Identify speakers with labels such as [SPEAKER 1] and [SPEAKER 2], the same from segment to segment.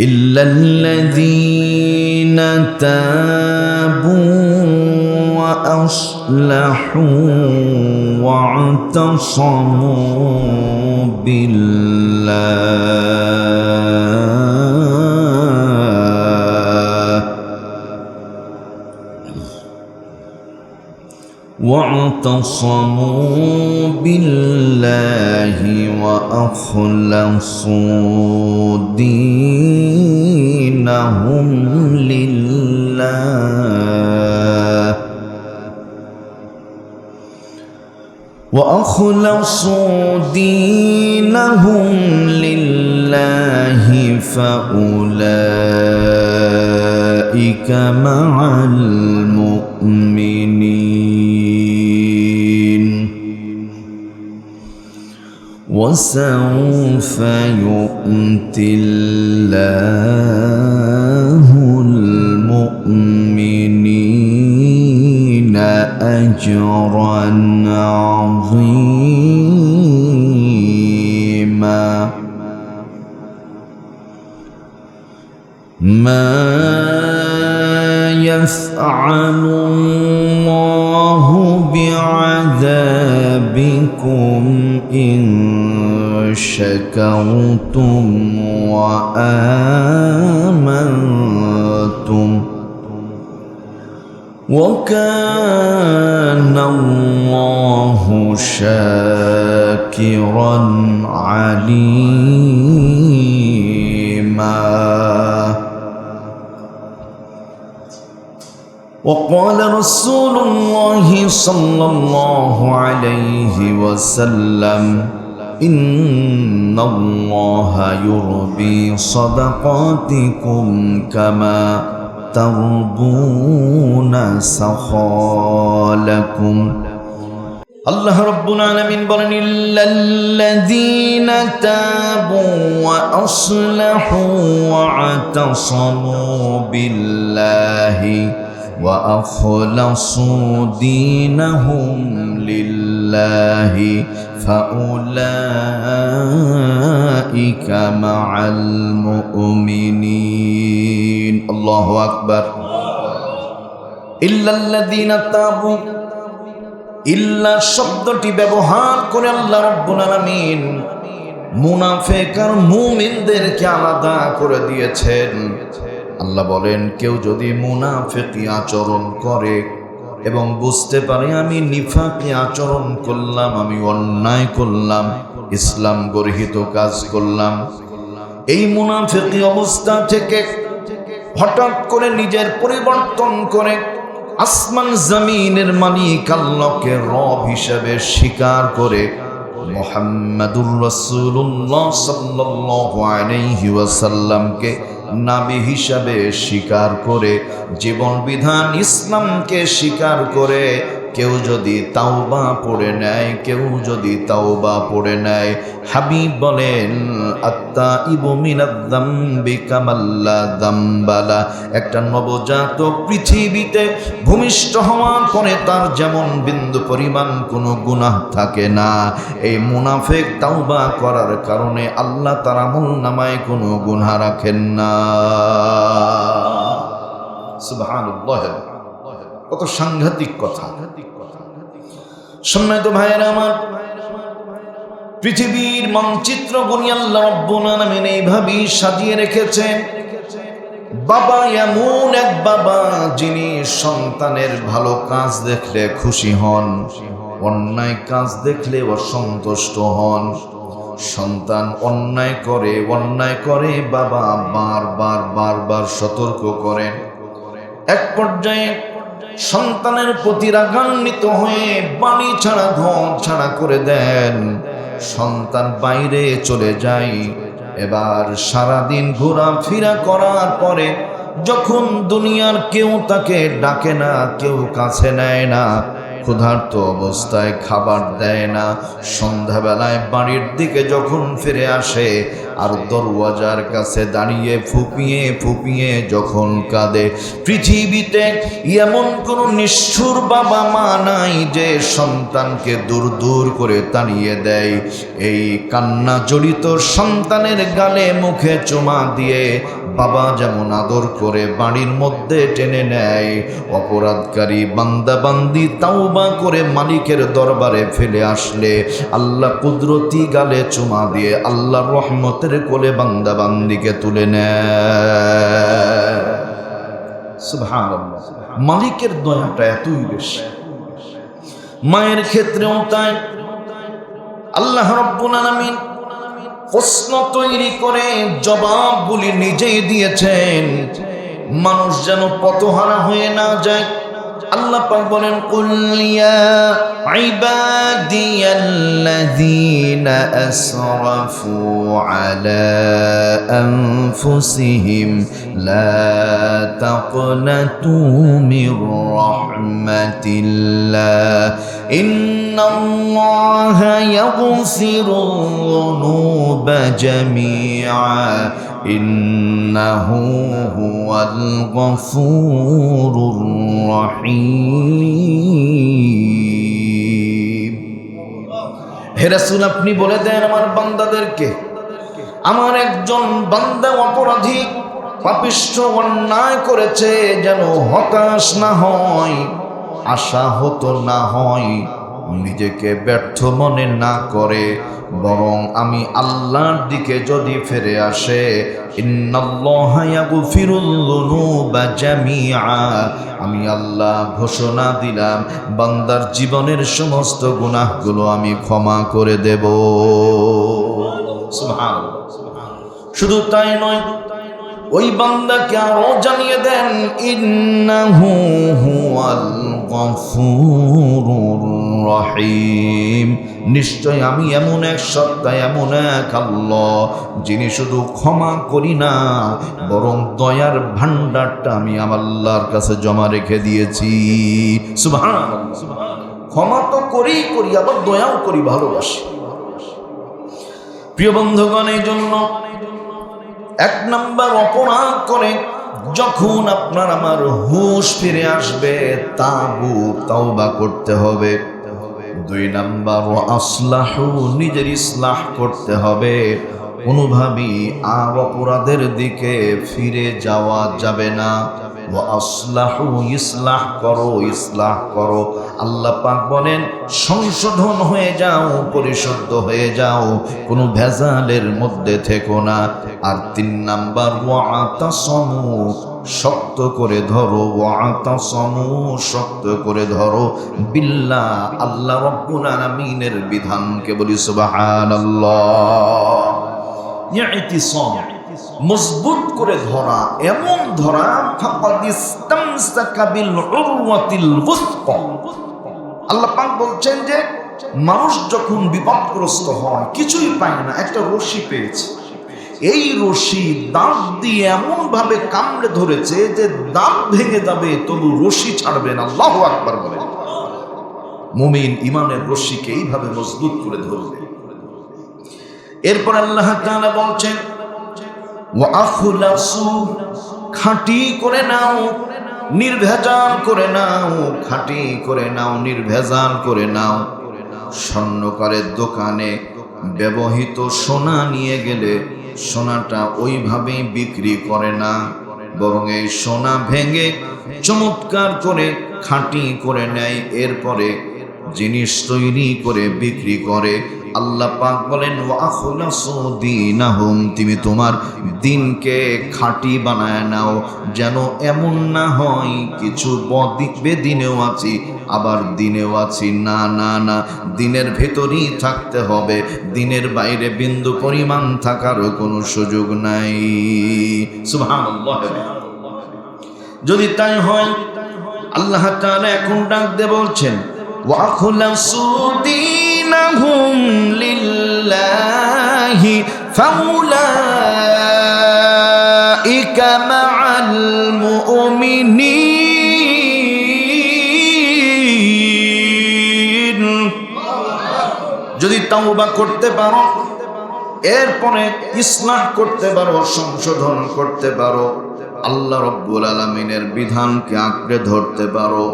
[SPEAKER 1] إلا الذين تابوا وأصلحوا واعتصموا بالله. واعتصموا بالله وأخلصوا دينهم لله. وأخلصوا دينهم لله فأولئك مع المؤمنين. وسوف يؤتي الله المؤمنين أجرا عظيما. ما يفعل الله بعذابكم إن شكرتم وآمنتم وكان الله شاكرا عليما وقال رسول الله صلى الله عليه وسلم إن الله يربي صدقاتكم كما تربون سخالكم আল্লাহ রব্বুল আলামিন বলেন ইল্লাল্লাযীনা তাবু ওয়া আসলাহু ওয়া আতাসামু বিল্লাহি ওয়া আখলাসু দীনাহুম লিল্লাহি ফাউলাইকা মা'আল মুমিনিন আল্লাহু আকবার ইল্লাল্লাযীনা তাবু ইল্লা শব্দটি ব্যবহার করে আল্লাহ রব্বুল আলামিন মুনাফেক আর মুমিনদেরকে আলাদা করে দিয়েছেন। আল্লাহ বলেন, কেউ যদি মুনাফেকি আচরণ করে এবং বুঝতে পারে, আমি নিফাকি আচরণ করলাম, আমি অন্যায় করলাম, ইসলাম গর্হিত কাজ করলাম, এই মুনাফেকি অবস্থা থেকে হঠাৎ করে নিজের পরিবর্তন করে আসমান জমিনের মালিক আল্লাহকে রব হিসেবে স্বীকার করে মোহাম্মদুর রসুল্লাহ সাল্লাল্লাহু আলাইহি ওয়াসাল্লামকে নাবি হিসাবে স্বীকার করে জীবন বিধান ইসলামকে স্বীকার করে কেউ যদি তাওবা পড়ে নেয়, কেউ যদি তাওবা পড়ে নেয়। হাবিব বলেন আত্মা ইবু মিনাদ্দাম্বি কামাল্লা দাম্বালা একটা নবজাতক পৃথিবীতে ভূমিষ্ঠ হওয়ার পরে তার যেমন বিন্দু পরিমাণ কোনো গুনাহ থাকে না। এই মুনাফেক তাওবা করার কারণে আল্লাহ তার আমল নামায় কোনো গুনাহ রাখেন না। সুবহানাল্লাহ। কত সাংঘাতিক কথা। সম্মানিত ভাইয়েরা আমার, পৃথিবীর মানচিত্র গুনি এইভাবেই সাজিয়ে রেখেছেন। বাবা এমন এক বাবা যিনি সন্তানের ভালো কাজ দেখলে খুশি হন, অন্যায় কাজ দেখলে অসন্তুষ্ট হন। সন্তান অন্যায় করে অন্যায় করে, বাবা বারবার বারবার সতর্ক করেন। এক পর্যায়ে সন্তানের প্রতি রাগান্বিত হয়ে বাড়ি ছাড়া ঘর ছাড়া করে দেন। সন্তান বাইরে চলে যাই এবার সারাদিন ঘোরাফেরা করার পরে যখন দুনিয়ার কেউ তাকে ডাকে না, কেউ কাছে নেয় না ক্ষুধার্ত অবস্থায় খাবার দেয় না। সন্ধ্যাবেলায় বাড়ির দিকে যখন ফিরে আসে, আর দরওয়াজার কাছে দাঁড়িয়ে ফুপিয়ে ফুপিয়ে যখন কাঁদে, পৃথিবীতে এমন কোনো নিষ্ঠুর বাবা মা নাই যে সন্তানকে দূর দূর করে তাড়িয়ে দেয়। এই কান্না জড়িত সন্তানের গালে মুখে চুমা দিয়ে বাবা যেমন আদর করে বাড়ির মধ্যে টেনে নেয়, অপরাধকারী বান্দাবান্দি তাওবা করে মালিকের দরবারে ফেলে আসলে। আল্লাহ কুদরতি গালে চুমা দিয়ে আল্লাহর রহমতের কোলে বান্দাবান্দিকে তুলে নেয়। মালিকের দয়াটা এতই বেশি। মায়ের ক্ষেত্রেও তাই। আল্লাহ রব্বুল আলামিন প্রশ্ন তৈরি করে, জবাবগুলি নিজেই দিয়েছেন। মানুষ যেন পতহারা হয়ে না যায়। আল্লাহ পাক বলেন কুল ইয়া ইবাদিয়াল্লাযীনা আসরাফু আলা আনফুসিহিম লা তাকনাতু মির রাহমাতিল্লাহ ইন্নাল্লাহা ইয়াগফিরু যুনুবা জামিআ إنه هو الغفور الرحيم হে রাসূল আপনি বলে দেন আমার বান্দাদেরকে আমার একজন বান্দা অপরাধী পাপিষ্ঠ অন্যায় করেছে যেন হতাশ না হয় আশাহত না হয় নিজেকে ব্যর্থ মনে না করে, বরং আমি আল্লাহর দিকে যদি ফিরে আসে আমি আল্লাহ ঘোষণা দিলাম, বান্দার জীবনের সমস্ত গুনাহগুলো আমি ক্ষমা করে দেব। শুধু তাই নয়, ওই বান্দাকে আরও জানিয়ে দেন, ইন্নাহু হুয়াল গফুরুর রহিম। নিশ্চয় আমি এমন এক সত্তা এমন এক আল্লাহ, যিনি শুধু ক্ষমা করি না, বরং দয়ার ভান্ডারটা আমি আমার কাছে জমা রেখে দিয়েছি। ক্ষমা তো করি করি, আবার দয়াও করি, ভালোবাসি। প্রিয় বন্ধুগণ, এই জন্য এক নাম্বার অপরাধ করে, যখন আপনার আমার হুঁশ ফিরে আসবে তাবু তাওবা করতে হবে। দুই নাম্বার আসলাহ নিজের ইসলাহ করতে হবে। কোনোভাবেই আর অপরাধের দিকে ফিরে যাওয়া যাবে না। ইসলাহ করো ইসলাহ করো। আল্লাহ পাক বলেন, সংশোধন হয়ে যাও, পরিশুদ্ধ হয়ে যাও, কোনো ভেজালের মধ্যে থেকো না। আর তিন নাম্বার ও ওয়াতাসমু, শক্ত করে ধরো, ওয়াতাসমু, শক্ত করে ধরো। বিল্লা আল্লাহ রব্বুল আলামিনের বিধানকে বলি সুবহানাল্লাহ। ইতিসম মজবুত করে ধরা, এমন ধরা আল্লাহ পাক বলছেন যে, মানুষ যখন বিপদগ্রস্ত হয়, কিছুই পায় না, একটা রশি পেয়েছে। এই রশি দাঁত দিয়ে এমন ভাবে কামড়ে ধরেছে যে দাঁত ভেঙে যাবে, তবু রশি ছাড়বে না। আল্লাহ আকবার বলে। মুমিন ইমানের রশিকে এইভাবে মজবুত করে ধরবে। এরপর আল্লাহ বলছেন ওয়াখলাসু, খাঁটি করে নাও, নির্ভেজাল করে নাও, খাঁটি করে নাও, নির্ভেজাল করে নাও। স্বর্ণকারের দোকানে ব্যবহৃত সোনা নিয়ে গেলে সোনাটা ওইভাবেই বিক্রি করে না, বরং এই সোনা ভেঙে চমৎকার করে খাঁটি করে নেয়। এরপরে জিনিস তৈরি করে বিক্রি করে, আল্লাহ পাক বলেন দীনাহুম তুমি তোমার দিনকে খাঁটি বানায় নাও, যেন এমন না হয় কিছু বদি দিনেও আছি, আবার দিনেও আছি। না না না, দিনের ভেতরই থাকতে হবে, দিনের বাইরে বিন্দু পরিমাণ থাকারও কোনো সুযোগ নাই। যদি তাই হয়, আল্লাহ তাআলা এখন ডাক দিয়ে বলছেন وأخلصوا دينهم لله فأولئك مع المؤمنين তাওবা করতে পারো এরপরে ইসলাম করতে পারো সংশোধন করতে পারো আল্লাহ রব্বুল আলমিনের বিধানকে আঁকড়ে ধরতে পারো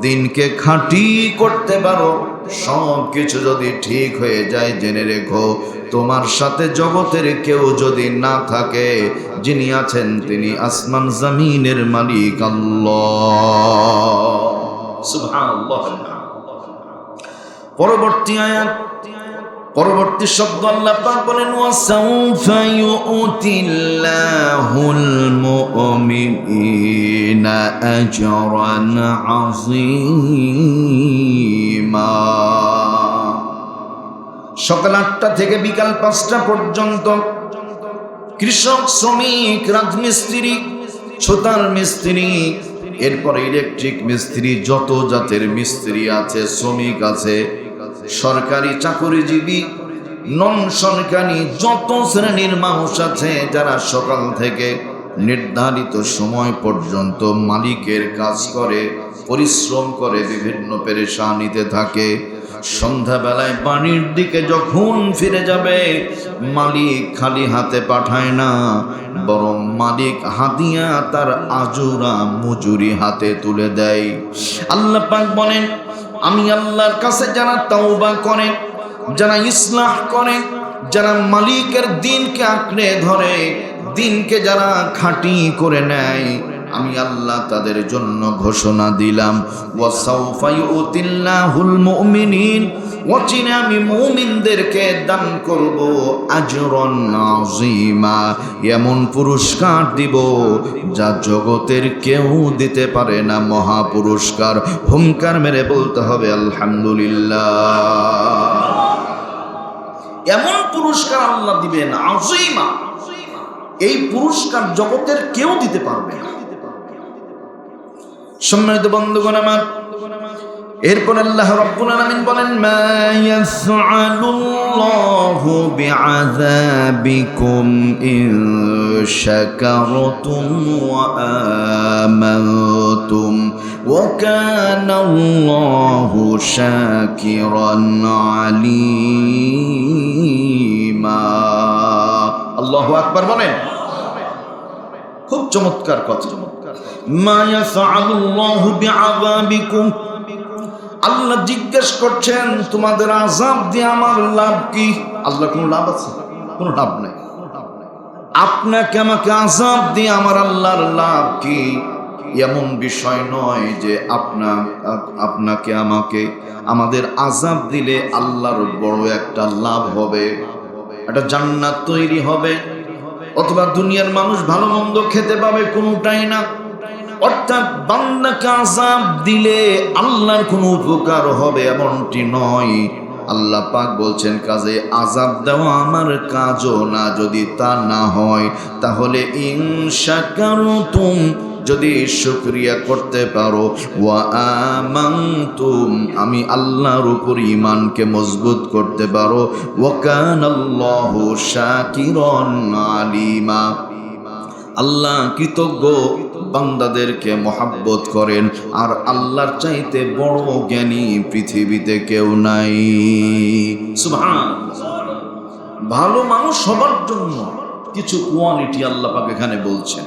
[SPEAKER 1] দিনকে খাঁটি করতে পারো। সব কিছু যদি ঠিক হয়ে যায়, জেনে রেখো, তোমার সাথে জগতের কেউ যদি না থাকে, যিনি আছেন তিনি আসমান জমিনের মালিক আল্লাহ। পরবর্তী আয়াত। পরবর্তী শব্দ আল্লাহ পাক বলেন, ওয়াসাউফা ইউতিল্লাহুল মুমিনিনা আজরান আযীমা। সকাল আটটা থেকে বিকাল পাঁচটা পর্যন্ত কৃষক, শ্রমিক, রাজমিস্ত্রি ছোতার মিস্ত্রি, এরপরে ইলেকট্রিক মিস্ত্রি, যত জাতের মিস্ত্রি আছে, শ্রমিক আছে সরকারি চাকরিজীবী নন সরকারি যত শ্রেণির মানুষ আছে, যারা সকাল থেকে নির্ধারিত সময় পর্যন্ত মালিকের কাজ করে, পরিশ্রম করে, বিভিন্ন পেরেশানিতে থাকে, সন্ধ্যাবেলায় বাড়ির দিকে যখন ফিরে যাবে, মালিক খালি হাতে পাঠায় না, বরং মালিক হাতিয়া তার আজুরা মজুরি হাতে তুলে দেয়। আল্লাহ পাক বলেন আমি আল্লাহর কাছে যারা তাওবা করে, যারা ইসলাহ করে, যারা মালিকের দিনকে আঁকড়ে ধরে, দিনকে যারা খাঁটি করে নেয় আমি আল্লাহ তাদের জন্য ঘোষণা দিলাম। ওয়াচিনে আমি মুমিনদেরকে দান করব আজরন আযীমা এমন পুরস্কার দিব যা জগতের কেউ দিতে পারে না। মহা পুরস্কার হুঙ্কার মেরে বলতে হবে, আলহামদুলিল্লাহ। এমন পুরস্কার আল্লাহ দিবেন আযীমা এই পুরস্কার জগতের কেউ দিতে পারবে না। সম্মানিত বন্ধুগণ আমার, এরপর আল্লাহ রাব্বুল আলামিন বলেন, মা ইয়াফআলুল্লাহু বিআযাবিকুম ইন শাকারতুম ওয়া আমানতুম ওয়া কানা আল্লাহু শাকিরান আলীমা। আল্লাহু আকবার বলেন। খুব চমৎকার কথা। আল্লাহ জিজ্ঞেস করছেন, তোমাদের আজাব দিয়ে আমার লাভ কি? আল্লাহ কোনো লাভ আছে? কোনো লাভ নাই। আপনাকে আমাকে আজাব দিয়ে আমার আল্লাহর লাভ কি? এমন বিষয় নয় যে আপনা, আপনাকে আমাকে, আমাদের আজাব দিলে আল্লাহর বড় একটা লাভ হবে। একটা জান্নাত তৈরি হবে। অথবা দুনিয়ার মানুষ ভালো মন্দ খেতে পাবে কোনোটাই না। অর্থাৎ বান্দাকে আজাব দিলে আল্লাহর কোনো উপকার হবে এমনটি নয়। আল্লাহ পাক বলছেন, কাজে আজাব দেওয়া আমার কাজও না, যদি তা না হয়, তাহলে ইনশাকারতুম যদি শুক্রিয়া করতে পারো, ওয়া আমি আল্লাহর উপর ইমানকে মজবুত করতে পারো, ওয়া কানাল্লাহু শাকিরান আলিমা। আল্লাহ কৃতজ্ঞ বান্দাদেরকে মহাব্বত করেন, আর আল্লাহর চাইতে বড় জ্ঞানী পৃথিবীতে কেউ নাই। ভালো মানুষ হবার জন্য কিছু কোয়ালিটি আল্লাহ পাক এখানে বলছেন।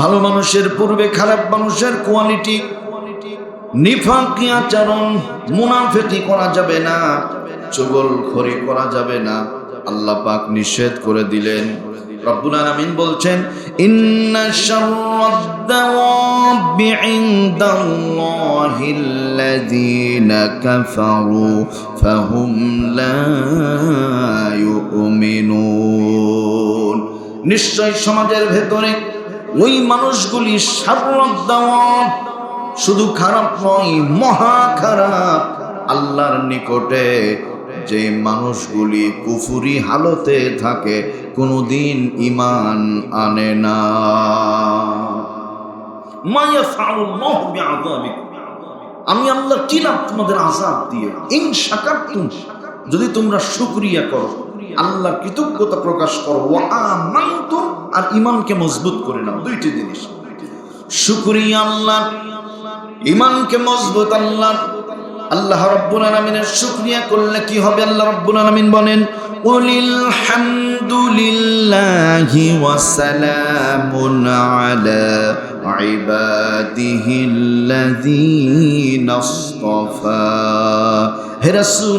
[SPEAKER 1] ভালো মানুষের পূর্বে খারাপ মানুষের কোয়ালিটি নিফাকি আচরণ মুনাফেটি করা যাবে না চগল খড়ি করা যাবে না, আল্লাহ পাক নিষেধ করে দিলেন। রব্বুল আলামিন বলছেন নিশ্চয় সমাজের ভেতরে ওই মানুষগুলি শাররাদ-দাওয়াব শুধু খারাপ নয়, মহা খারাপ, আল্লাহর নিকটে যে মানুষগুলি কুফুরি হালতে থাকে, কোনোদিন ইমান আনে না। আমি আল্লাহ কি লাভ তোমাদের আজাদ দিয়ে? ইন সাকার যদি তোমরা শুক্রিয়া করো আল্লাহ কৃতজ্ঞতা প্রকাশ করো আর ইমানকে মজবুত করে নাও। দুইটি জিনিস। শুক্রিয়া আল্লাহ ইমানকে মজবুত আল্লাহ আল্লাহ রব্বুল আলামিনের শুকরিয়া করলে কি হবে? আল্লাহ রব্বুল আলামিন বলেন, উলিল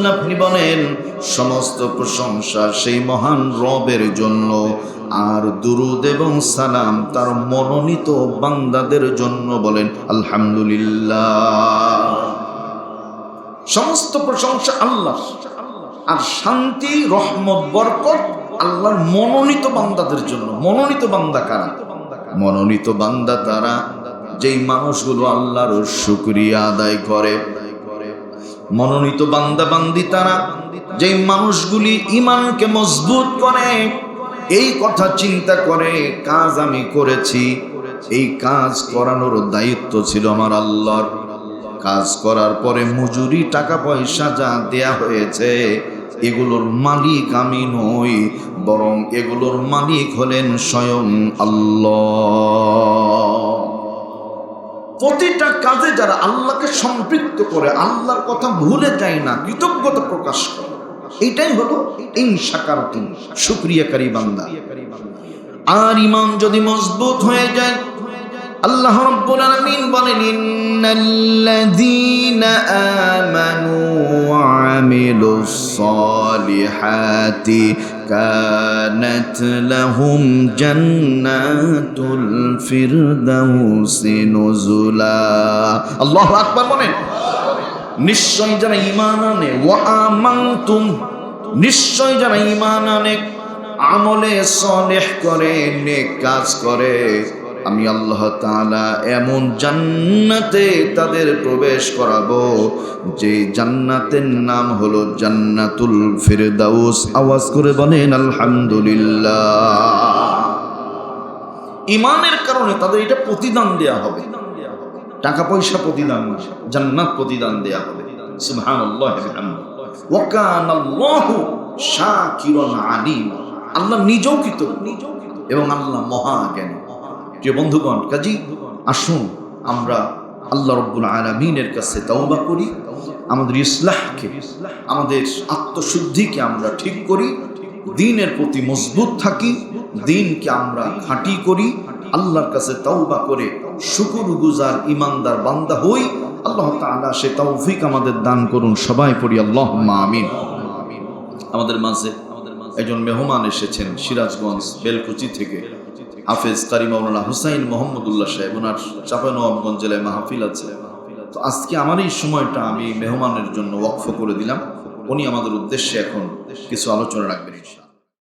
[SPEAKER 1] আপনি বলেন, সমস্ত প্রশংসা সেই মহান রবের জন্য, আর দুরুদ এবং সালাম তার মনোনীত বান্দাদের জন্য। বলেন, আলহামদুলিল্লাহ। সমস্ত প্রশংসা আল্লাহ আর শান্তি, রহমত, বরকত আল্লাহর মনোনীত বান্দাদের জন্য। মনোনীত বান্দা কারা? মনোনীত বান্দা তারা যেই মানুষগুলো আল্লাহর শুকরিয়া আদায় করে। মনোনীত বান্দা বান্দি তারা যেই মানুষগুলি ইমানকে মজবুত করে। এই কথা চিন্তা করে, কাজ আমি করেছি। এই কাজ করানোর দায়িত্ব ছিল আমার আল্লাহর। কাজ করার পরে মজুরি টাকা পয়সা যা দেয়া হয়েছে, এগুলোর মালিক আমি নই, বরং এগুলোর মালিক হলেন স্বয়ং আল্লাহ। প্রতিটা কাজে যারা আল্লাহকে সম্পৃক্ত করে, আল্লাহর কথা ভুলে যায় না, কৃতজ্ঞতা প্রকাশ করে। এটাই হলো ইনসাকারতুন শুক্রিয়াকারী বান্দা। আর ইমান যদি মজবুত হয়ে যায় আল্লাহ রাব্বুল আলামিন বলেন, ইন্নাল্লাযীনা আমানু ওয়া আমিলুস সালিহাতি কানাত লাহুম জান্নাতুল ফিরদাউসি নুজুলা। আল্লাহু আকবার বলেন, নিশ্চয় যারা ঈমান আনে, ওয়া আমানতুম, নিশ্চয় যারা ঈমান আনে, আমলে সলেহ করে, নেক কাজ করে আমি আল্লাহ তাআলা এমন জান্নাতে তাদের প্রবেশ করাবো যে জান্নাতের নাম হলো জান্নাতুল ফিরদাউস। আওয়াজ করে বলেন, আলহামদুলিল্লাহ। ইমানের কারণে তাদের এটা প্রতিদান দেয়া হবে। টাকা পয়সা প্রতিদান, জান্নাত প্রতিদান দেয়া হবে। আল্লাহু নিজেও এবং আল্লাহ মহাজ্ঞানী। প্রিয় বন্ধুগণ, কাজী, আসুন আমরা আল্লাহ রব্বুল আলমিনের কাছে তওবা করি, আমাদের ইসলাহকে, আমাদের আত্মশুদ্ধিকে আমরা ঠিক করি, দিনের প্রতি মজবুত থাকি, দিনকে আমরা খাঁটি করি, আল্লাহর কাছে তওবা করে শুকুর গুজার ইমানদার বান্দা হই, আল্লাহ তাআলা সে তৌফিক আমাদের দান করুন, সবাই পড়ি আল্লাহ আমিন। আমাদের মাঝে একজন মেহমান এসেছেন সিরাজগঞ্জ, বেলকুচি থেকে। হাফেজ কারি মাওলানা হুসাইন মোহাম্মদুল্লাহ সাহেব, ওনার চাপানবাবগঞ্জ জেলায় মাহফিল আছে তো আজকে আমার এই সময়টা আমি মেহমানের জন্য ওয়াকফ করে দিলাম উনি আমাদের উদ্দেশ্যে এখন কিছু আলোচনা রাখবেন।